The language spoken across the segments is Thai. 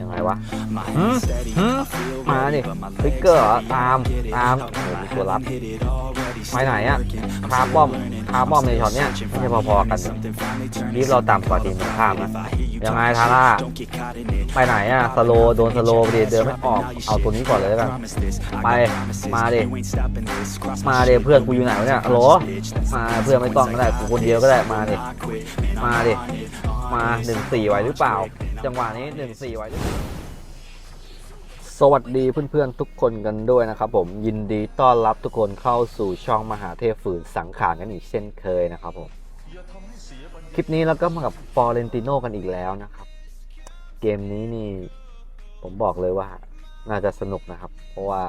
ยังไงวะหืมหืมาดิฟิกเกอร์เหรอตามตามโอ้โหมีตัวรับไปไหนอะคาร์บอมคาร์บอมในช็อตเนี้ยไม่ใช่พอๆกันรีบเราต่ำกว่าทีมข้ามนะยังไงทาร่าไปไหนอะสโลโดนสโลไปดิเดินไม่ออกเอาตัวนี้ก่อนเลยกันไปมาเดมาเดเพื่อนกูอยู่ไหนวะเนี่ยฮัลโหลมาเพื่อนไม่ต้องก็ได้กูคนเดียวก็ได้มาดิมาดิมาหนึ่งสี่ไหวหรือเปล่า จังหวะนี้หนึ่งสี่ไหวหรือเปล่าสวัสดีเพื่อนๆทุกคนกันด้วยนะครับผมยินดีต้อนรับทุกคนเข้าสู่ช่องมหาเทพฝืนสังขารกันอีกเช่นเคยนะครับผมคลิปนี้เราก็มากับฟอร์เรนติโนกันอีกแล้วนะครับ เกมนี้นี่ผมบอกเลยว่า น่าจะสนุกนะครับ เพราะว่า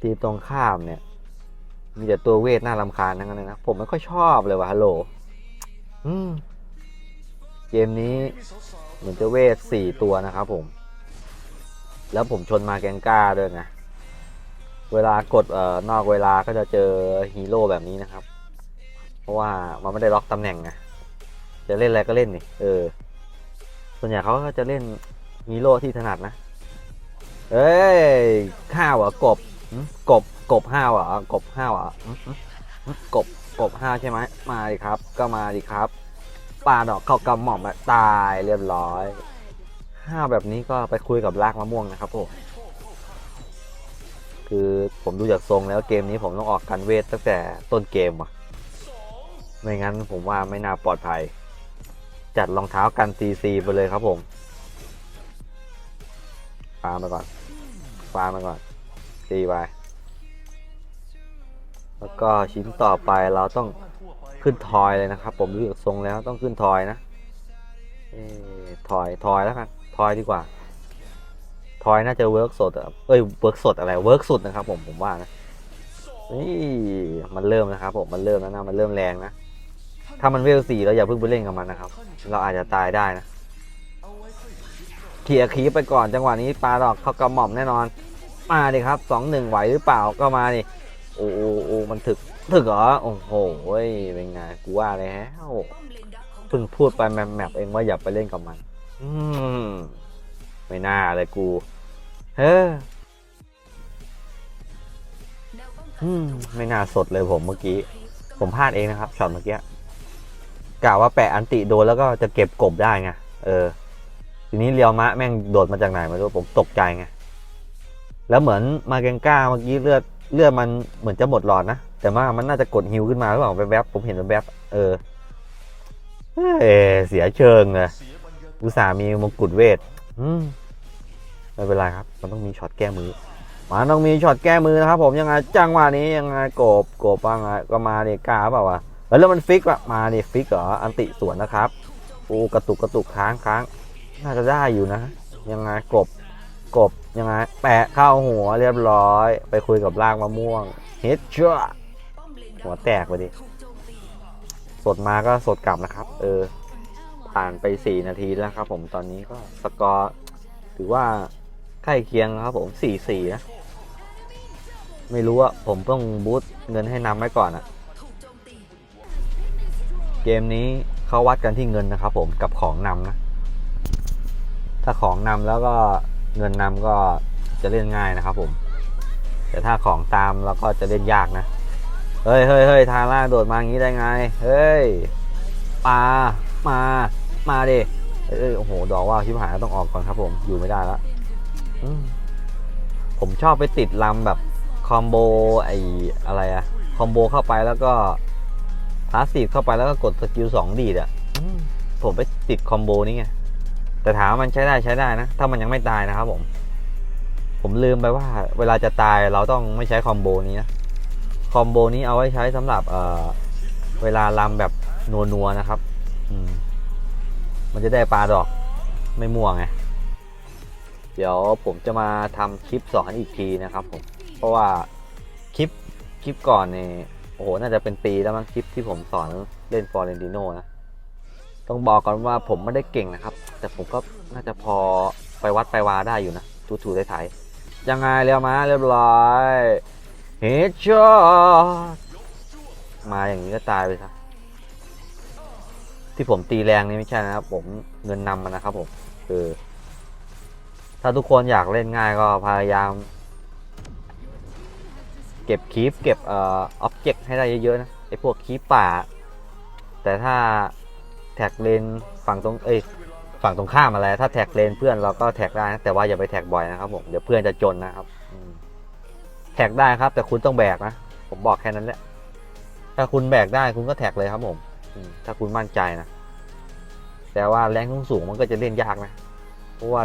ทีมตรงข้ามเนี่ย มีแต่ตัวเวทน่ารำคาญทั้งนั้นเลยนะ ผมไม่ค่อยชอบเลยว่ะฮัลโหลอืมเกมนี้ เหมือนจะเวทสี่ตัวนะครับผม แล้วผมชนมาแกงก้าด้วยนะ เวลากดเอ่อนอกเวลาก็จะเจอฮีโร่แบบนี้นะครับ เพราะว่ามันไม่ได้ล็อกตำแหน่งไงจะเล่นอะไรก็เล่นนี่เออ ส่วนใหญ่เขาก็จะเล่นฮีโร่ที่ถนัดนะ เอ้ยข้าวเหรอกบกบกบห้าวเหรอกบห้าวเหรอหึหึหึกบกบห้าใช่ไหมมาดิครับ ก็มาดิครับ ปาดอกเข้ากำหม่อมตายเรียบร้อยห้าแบบนี้ก็ไปคุยกับรากมะม่วงนะครับผมคือผมดูจากทรงแล้วเกมนี้ผมต้องออกกันเวทตั้งแต่ต้นเกมว่ะไม่งั้นผมว่าไม่น่าปลอดภัย จัดรองเท้ากันซีซีไปเลยครับผมฟาร์มไปก่อนฟาร์มไปก่อนตีไปแล้วก็ชิ้นต่อไปเราต้อง ขึ้นทอยเลยนะครับ ผมดูจากทรงแล้วต้องขึ้นทอยนะเออทอยทอยแล้วกันทอยดีกว่าทอยน่าจะเวิร์กสดเอ้ยเวิร์กสดอะไรเวิร์กสุดนะครับ ผมผมว่านะนี่มันเริ่มนะครับผมมันเริ่มแล้วนะมันเริ่มแรงนะถ้ามันเวลสี่เราอย่าเพิ่งไปเล่นกับมันนะครับ เราอาจจะตายได้นะเคลียคีไปก่อนจังหวะนี้ปลาดอกเขากระหม่อมแน่นอน มาดิครับสองหนึ่งไหวหรือเปล่าก็มาดิโอ้โอ้โอ้มันถึก ถึกเหรอ โอ้โห เป็นไง กูว่าแล้วเพิ่งพูดไปแมปแมปเองว่าอย่าไปเล่นกับมัน อืม ไม่น่าเลยกู เฮ้ออืมไม่น่าสดเลยผมเมื่อกี้ ผมพลาดเองนะครับช็อตเมื่อกี้กะว่าแปะอันติโดนแล้วก็จะเก็บกบได้ไง เออ ทีนี้เรียวมะแม่งโดดมาจากไหนไม่รู้ผมตกใจไง แล้วเหมือนมาเกงก้าเมื่อกี้เลือดเลือดมันเหมือนจะหมดหลอดนะ แต่ว่ามันน่าจะกดฮิวขึ้นมาหรือเปล่าแวบๆผมเห็นแวบๆเออเอเสียเชิงเลยอุตส่าห์มีมงกุฎเวทไม่เป็นไรครับ มันต้องมีช็อตแก้มือมันต้องมีช็อตแก้มือนะครับ ผมยังไงจังหวะนี้ยังไงโกบโกบว่าไงก็มาดิกล้าเปล่าวะแล้วมันฟิกอะมาดิฟิกเหรออันติสวนนะครับโอ้กระตุกกระตุกค้างค้างน่าจะได้อยู่นะ ยังไงกบกบยังไง แปะเข้าหัวเรียบร้อย ไปคุยกับรากมะม่วงเฮ็ดชั่ว หัวแตกไปดิ สดมาก็สดกลับนะครับ เออ ผ่านไป 4 นาทีแล้วครับ ผมตอนนี้ก็สกอร์ถือว่าใกล้เคียงครับ ผม 4-4 นะ ไม่รู้ว่าผมต้องบูตเงินให้นำไว้ก่อนอะเกมนี้เขาวัดกันที่เงินนะครับ ผมกับของนำนะ ถ้าของนำแล้วก็เงินนำก็จะเล่นง่ายนะครับ ผม แต่ถ้าของตามแล้วก็จะเล่นยากนะ เฮ้ยเฮ้ยเฮ้ยทาร่าโดดมาอย่างนี้ได้ไง เฮ้ยปามา มาดิเอ้ยโอ้โห ดอกว่าวชิบหายต้องออกก่อนครับผม อยู่ไม่ได้ล้วอืมผมชอบไปติดลำแบบคอมโบไออะไรอะคอมโบเข้าไปแล้วก็พาสซีฟเข้าไปแล้วก็กดสกิลสองดีดอะผมไปติดคอมโบนี้ไง แต่ถามว่ามันใช้ได้ใช้ได้นะ ถ้ามันยังไม่ตายนะครับผม ผมลืมไปว่า เวลาจะตายเราต้องไม่ใช้คอมโบนี้นะ คอมโบนี้เอาไว้ใช้สำหรับเเวลาลำแบบนัวๆนะครับมมันจะได้ปลาดอกไม่ม่วงไงเดี๋ยวผมจะมาทำคลิปสอนอีกทีนะครับผม เพราะว่าคลิปคลิปก่อนเนี่ยโอ้โหน่าจะเป็นปีแล้วมั้งคลิปที่ผมสอนเล่นฟอร์เรนติโนนะต้องบอกก่อนว่าผมไม่ได้เก่งนะครับ แต่ผมก็น่าจะพอไปวัดไปวาได้อยู่นะถูๆไทยๆยังไงเรียวมาเรียบร้อย เฮดช็อตมาอย่างนี้ก็ตายไปซะที่ผมตีแรงนี่ไม่ใช่นะครับ ผมเงินนำมันนะครับผมคือ ถ้าทุกคนอยากเล่นง่ายก็พยายาม เก็บคีฟเก็บเอ่ออ็อบเจกต์ให้ได้เยอะๆนะไอพวกคีฟป่า แต่ถ้าแท็กเลนฝั่งตรงเอ้ยฝั่งตรงข้ามอะไร ถ้าแท็กเลนเพื่อนเราก็แท็กได้นะแต่ว่าอย่าไปแท็กบ่อยนะครับผมเดี๋ยวเพื่อนจะจนนะครับอืม ท็กได้ครับ แต่คุณต้องแบกนะ ผมบอกแค่นั้นแหละ ถ้าคุณแบกได้คุณก็แท็กเลยครับผมถ้าคุณมั่นใจนะ แต่ว่าแรงสูงมันก็จะเล่นยากนะ เพราะว่า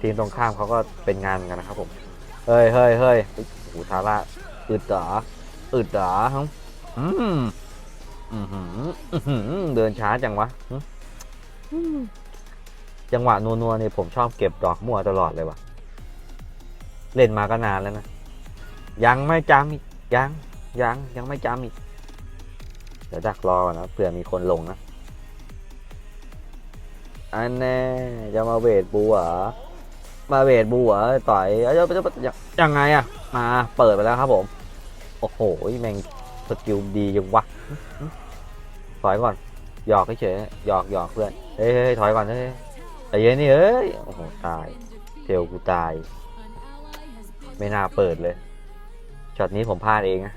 ทีมตรงข้ามเขาก็เป็นงานกันนะครับผม เฮ้ยเฮ้ยเฮ้ยโอ้ทาร่าอึดเหรออึดเหรอฮึอืมอือหืออื้อหือเดินช้าจังวะหึอืมจังหวะนัวๆนี่ผมชอบเก็บดอกมั่วตลอดเลยวะเล่นมาก็นานแล้วนะ ยังไม่จำอีกยังยังยังไม่จำอีกเดี๋ยวดักรอก่อนนะเผื่อมีคนลงนะอันแน่จะมาเวทบูเหรอมาเวทบูเหรอต่อยเอ้ยจะจะยังไงอะมาเปิดไปแล้วครับผม โอ้โหแม่งสกิลดีจังวะถอยก่อนหยอกเฉยหยอกหยอกเพื่อนเฮ้ยถอยก่อนเฮ้ยไอ้เย็นนี่เอ้ยโอ้โหตายเทลกูตาย ไม่น่าเปิดเลย ช็อตนี้ผมพลาดเองนะ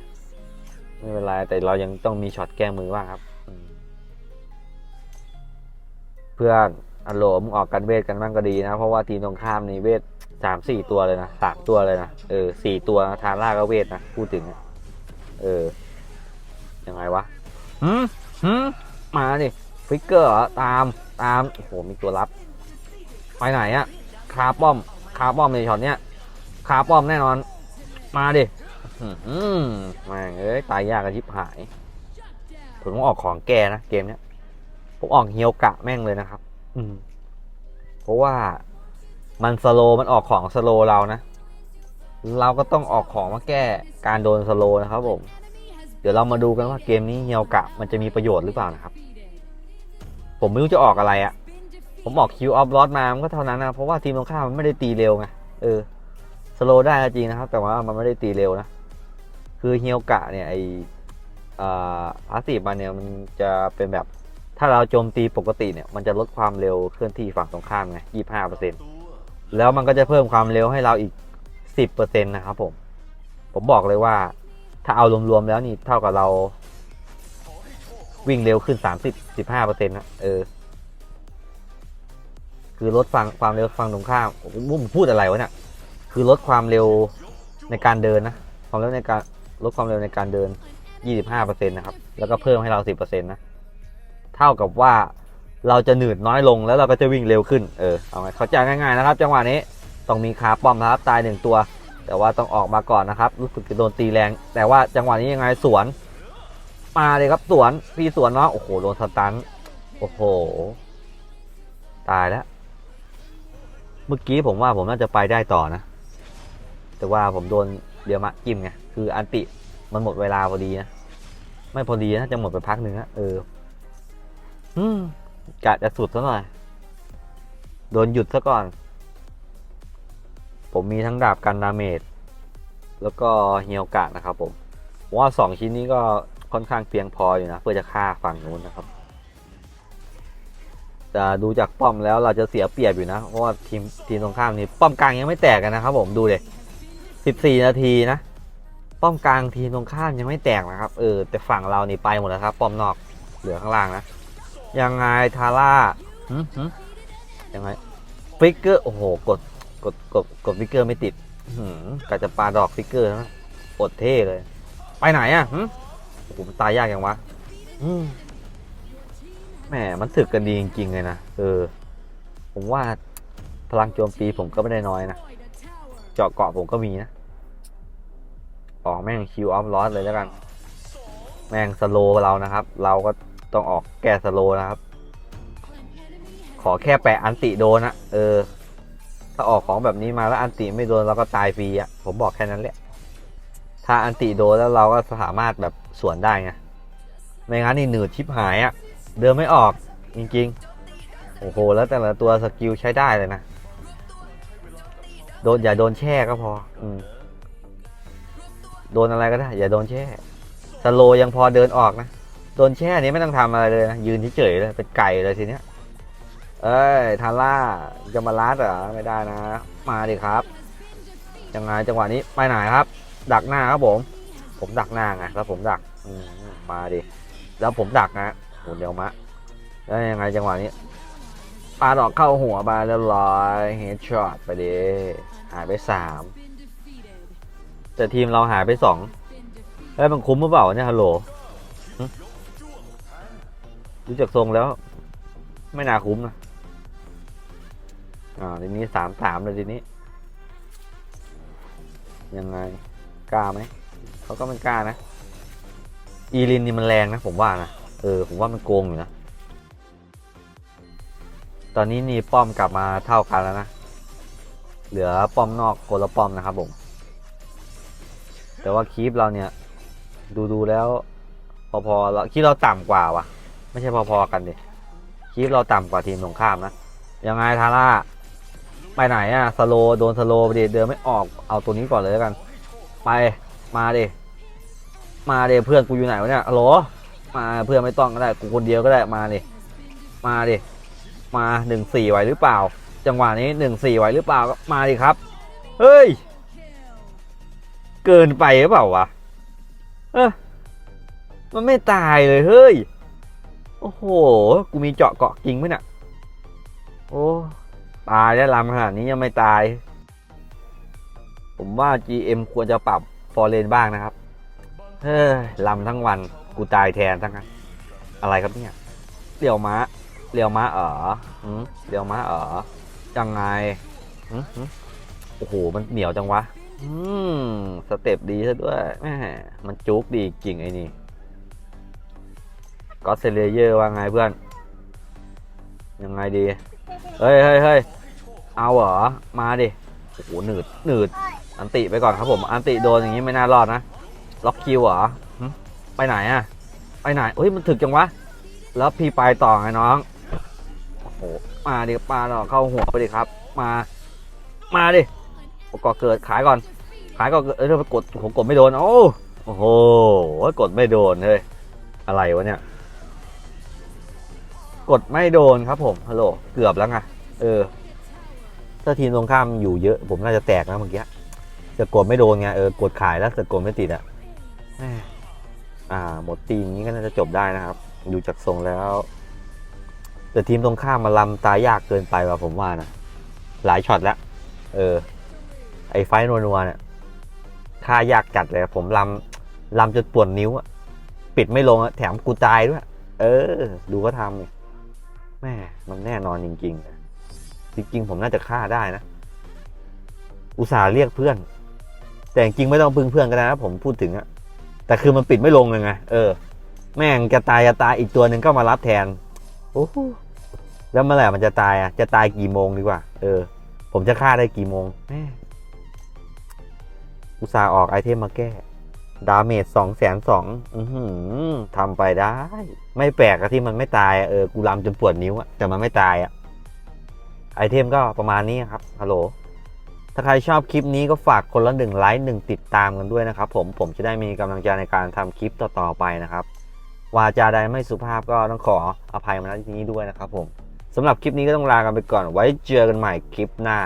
ไม่เป็นไรแต่เรายังต้องมีช็อตแก้มือบ้างครับเพื่อนอัลโลมออกกันเวทกันบ้างก็ดีนะ เพราะว่าทีมตรงข้ามนี่เวทสามสี่ตัวเลยนะสามตัวเลยนะเออสี่ตัวทาร่าก็เวทนะพูดถึงเออยังไงวะหืมหืมมาดิฟิกเกอร์ตามตามโอ้โหมีตัวรับ ไปไหนอะคาร์ป้อมคาร์ป้อมในช็อตเนี้ยคาร์ป้อมแน่นอน มาดิ อืมแม่งเอ้ยตายยากกันชิบหาย ผมต้องออกของแกนะเกมเนี้ยผมออกเฮียวกะแม่งเลยนะครับ อืม เพราะว่ามันสโลมันออกของสโลเรานะ เราก็ต้องออกของมาแก้การโดนสโลนะครับผม เดี๋ยวเรามาดูกันว่าเกมนี้เฮียวกะมันจะมีประโยชน์หรือเปล่านะครับ ผมไม่รู้จะออกอะไรอะผมออกคิวออฟลอสมา มันก็เท่านั้นนะ เพราะว่าทีมตรงข้ามมันไม่ได้ตีเร็วไง เออ สโลได้จริงนะครับ แต่ว่ามันไม่ได้ตีเร็วนะ คือเฮียวกะเนี่ยไออ่าพาสซีฟมันเนี่ยมันจะเป็นแบบถ้าเราโจมตีปกติเนี่ยมันจะลดความเร็วเคลื่อนที่ฝั่งตรงข้ามไงยี่ห้าเปอร์เซ็นต์แล้วมันก็จะเพิ่มความเร็วให้เราอีกสิบเปอร์เซ็นต์นะครับผม ผมบอกเลยว่า ถ้าเอารวมๆแล้วนี่เท่ากับเรา วิ่งเร็วขึ้นสามสิบสิบห้าเปอร์เซ็นต์นะเออ คือลดฟังความเร็วฝั่งตรงข้ามโอ้โหผมพูดอะไรวะเนี่ยคือลดความเร็วในการเดินนะความเร็วในการ ลดความเร็วในการเดิน 25%นะครับ แล้วก็เพิ่มให้เรา 10%นะ เท่ากับว่าเราจะหนืดน้อยลงแล้วเราก็จะวิ่งเร็วขึ้น เออ เอาไงเข้าใจง่ายๆนะครับ จังหวะนี้ต้องมีคาป้อมนะครับ ตายหนึ่งตัว แต่ว่าต้องออกมาก่อนนะครับ รู้สึกจะโดนตีแรง แต่ว่าจังหวะนี้ยังไงสวน มาเลยครับสวน พี่สวนเนาะ โอ้โห โดนสตัน โอ้โห ตายแล้ว เมื่อกี้ผมว่าผมน่าจะไปได้ต่อนะ แต่ว่าผมโดนเดียวมะจิ้มไง คืออันติมันหมดเวลาพอดีนะไม่พอดีนะจะหมดไปพักหนึ่งนะเออ อืมกะจะสุดซะหน่อย โดนหยุดซะก่อน ผมมีทั้งดาบกันดาเมจแล้วก็เฮียวกะนะครับผมว่าสองชิ้นนี้ก็ค่อนข้างเพียงพออยู่นะ เพื่อจะฆ่าฝั่งนู้นนะครับแต่ดูจากป้อมแล้วเราจะเสียเปรียบอยู่นะเพราะว่าทีมทีมตรงข้ามนี่ป้อมกลางยังไม่แตกกันนะครับผมดูเลยสิบสี่นาทีนะ ป้อมกลางทีมตรงข้ามยังไม่แตกนะครับ เออ แต่ฝั่งเรานี่ไปหมดแล้วครับ ป้อมนอกเหลือข้างล่างนะ ยังไงทาร่าหึหึยังไงฟิกเกอร์ โอ้โห กด กด กด กดฟิกเกอร์ไม่ติดหืมกะจะปาดอกฟิกเกอร์นะอดเท่เลย ไปไหนอะหึโอ้โหมันตายยากยังวะอืมแหม มันถึกกันดีจริงๆเลยนะ เออ ผมว่าพลังโจมตีผมก็ไม่ได้น้อยนะ เจาะเกาะผมก็มีนะ ออกแม่งคิวออฟลอสเลยแล้วกัน แม่งสโลเรานะครับ เราก็ต้องออกแก้สโลนะครับ ขอแค่แปะอันติโดนนะเออ ถ้าออกของแบบนี้มาแล้วอันติไม่โดนเราก็ตายฟรีอะผมบอกแค่นั้นแหละถ้าอันติโดนแล้วเราก็สามารถแบบสวนได้ไงไม่งั้นนี่หนืดชิบหายอะเดินไม่ออกจริงๆ โอ้โห แล้วแต่ละตัวสกิลใช้ได้เลยนะ โดนอย่าโดนแช่ก็พอ อืม โดนอะไรก็ได้ อย่าโดนแช่สโลยังพอเดินออกนะ โดนแช่นี้ไม่ต้องทำอะไรเลยนะ ยืนเฉยเลยเป็นไก่เลยทีเนี้ย เอ้ยทาร่าจะมาลัดเหรอไม่ได้นะ มาดิครับยังไงจังหวะนี้ไปไหนครับ ดักหน้าครับผม ผมดักหน้าไงแล้วผมดักอืมาดิแล้วผมดักนะโหเดี๋ยวมะแล้วยังไงจังหวะนี้ปาดอกเข้าหัวไปเรียบร้อยเฮดช็อตไปดิหายไปสาม แต่ทีมเราหายไปสองเฮ้ยมันคุ้มหรือเปล่าเนี่ยฮัลโหลหึดูจากทรงแล้ว ไม่น่าคุ้มนะอ่าทีนี้สามสามเลยทีนี้ ยังไงกล้าไหมเขาก็ไม่กล้านะ อีลินนี่มันแรงนะ ผมว่านะเออผมว่ามันโกงอยู่นะ ตอนนี้นี่ป้อมกลับมาเท่ากันแล้วนะ เหลือป้อมนอกคนละป้อมนะครับผม แต่ว่าคีปเราเนี่ย ดูดูแล้ว พอๆเราคีปเราต่ำกว่าว่ะไม่ใช่พอๆกันดิคีปเราต่ำกว่าทีมตรงข้ามนะยังไงทาร่าไปไหนอะสโลโดนสโลไปดิเดินไม่ออกเอาตัวนี้ก่อนเลยแล้วกัน ไปมาดิมาดิเพื่อนกูอยู่ไหนวะเนี่ยฮัลโหลมาเพื่อนไม่ต้องก็ได้กูคนเดียวก็ได้มาดิมาดิมาหนึ่งสี่ไหวหรือเปล่า จังหวะนี้หนึ่งสี่ไหวหรือเปล่าก็มาดิครับ เฮ้ย เกินไปหรือเปล่าวะ เออมันไม่ตายเลยเฮ้ย โอ้โห กูมีเจาะเกาะจริงไหมเนี่ยโอ้ ตายได้ลำขนาดนี้ยังไม่ตาย ผมว่า GM ควรจะปรับฟอร์เรนบ้างนะครับ เฮ้ยลำทั้งวันกูตายแทนทั้งนั้น อะไรครับเนี่ยเลี้ยวม้าเลี้ยวม้าเออเลี้ยวม้าเออยังไงโอ้โห มันเหนียวจังวะ อืมสเต็ปดีซะด้วยแหมมันจุกดีจริงไอ้นี่ก็เซเลเยอร์ว่าไงเพื่อน ยังไงดี เฮ้ยเฮ้ยเฮ้ยเอาเหรอ มาดิ โอ้โหหนืดหนืด อันติไปก่อนครับผม อันติโดนอย่างนี้ไม่น่ารอดนะ ล็อกคิวเหรอ ไปไหนอะไปไหนเฮ้ย มันถึกจังวะ แล้วพีไปต่อไงน้อง โอ้โห มาดิปลาดอกเข้าหัวไปดิครับ มา มาดิ ก่อเกิดขายก่อน ขายก่อนเกิดเอ้ยกดผมกดไม่โดนโอ้โอ้โหกดไม่โดนเฮ้ยอะไรวะเนี่ย กดไม่โดนครับผมฮัลโหลเกือบแล้วไงเออ ถ้าทีมตรงข้ามอยู่เยอะ ผมน่าจะแตกนะเมื่อกี้จะกดไม่โดนไงเออกดขายแล้วแต่กดไม่ติดอะอ่า หมดทีนี้ก็น่าจะจบได้นะครับดูจากทรงแล้ว แต่ทีมตรงข้ามมาลำตายยากเกินไปว่ะผมว่านะหลายช็อตแล้ว เออ ไอ้ไฟท์นัวๆเนี่ยค่ายากจัดเลยผมลำลำจนปวดนิ้วอะปิดไม่ลงอะแถมกูตายด้วย เออ ดูก็ทำนี่แม่มันแน่นอนจริงๆจริงๆผมน่าจะฆ่าได้นะ อุตส่าห์เรียกเพื่อน แต่จริงไม่ต้องพึ่งเพื่อนก็ได้นะผมพูดถึงอะแต่คือมันปิดไม่ลงเลยไงเออ แม่งจะตายจะตายอีกตัวหนึ่งก็มารับแทนโอ้โหแล้วเมื่อไหร่มันจะตายอะจะตายกี่โมงดีกว่า เออ ผมจะฆ่าได้กี่โมงแม่ อุตส่าห์ออกไอเทมมาแก้ ดาเมจสองแสนสองทำไปได้ ไม่แปลกอะที่มันไม่ตายเออกูรำจนปวดนิ้วอะแต่มันไม่ตายอะไอเทมก็ประมาณนี้ครับฮัลโหลถ้าใครชอบคลิปนี้ก็ฝากคนละหนึ่งไลค์หนึ่งติดตามกันด้วยนะครับผมผมจะได้มีกำลังใจในการทำคลิปต่อๆไปนะครับวาจาใดไม่สุภาพก็ต้องขออภัยมาณที่นี้ด้วยนะครับผมสำหรับคลิปนี้ก็ต้องลากันไปก่อนไว้เจอกันใหม่คลิปหน้า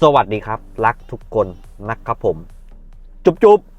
สวัสดีครับ รักทุกคนนะครับผม จุ๊บๆ